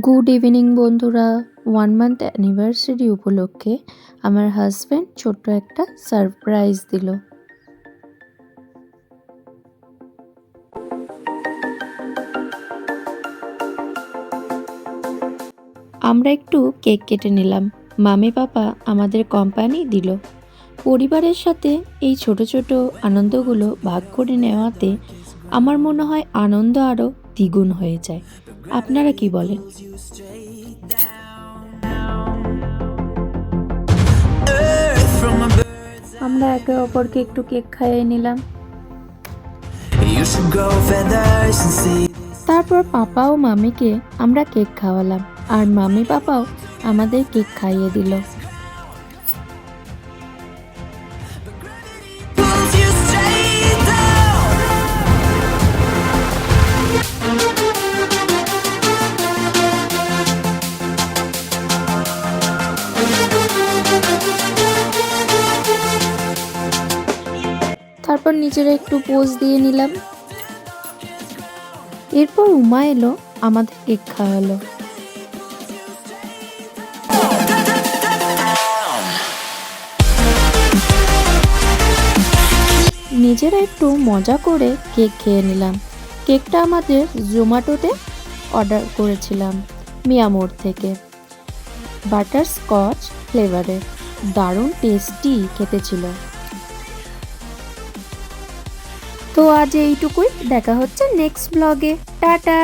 Good evening বন্ধুরা। One month anniversary উপলক্ষে আমার হাজব্যান্ড ছোট্ট একটা সারপ্রাইজ দিল। আমরা একটু কেক কেটে নিলাম। মামি পাপা আমাদের কোম্পানি দিল। পরিবারের সাথে এই ছোট ছোট আনন্দগুলো ভাগ করে নেওয়াতে আমার মনে হয় আনন্দ আরও দ্বিগুণ হয়ে যায়। আপনারা কি বলেন? আমরা একে অপরকে একটু কেক খাইয়ে নিলাম. তারপর পাপা ও মামিকে আমরা কেক খাওয়ালাম। আর মামি পাপাও আমাদের কেক খাইয়ে দিল। তারপর নিজেরা একটু পোজ দিয়ে নিলাম। এরপর উমা এলো, আমাদের কেক খাওয়ালো। নিজেরা একটু মজা করে কেক খেয়ে নিলাম। কেকটা আমাদের জোম্যাটোতে অর্ডার করেছিলাম মিয়ামোর থেকে। বাটার স্কচ ফ্লেভারের, দারুণ টেস্টি খেতে ছিল। তো আজ এইটুকুই। দেখা হচ্ছে নেক্সট ব্লগে টাটা!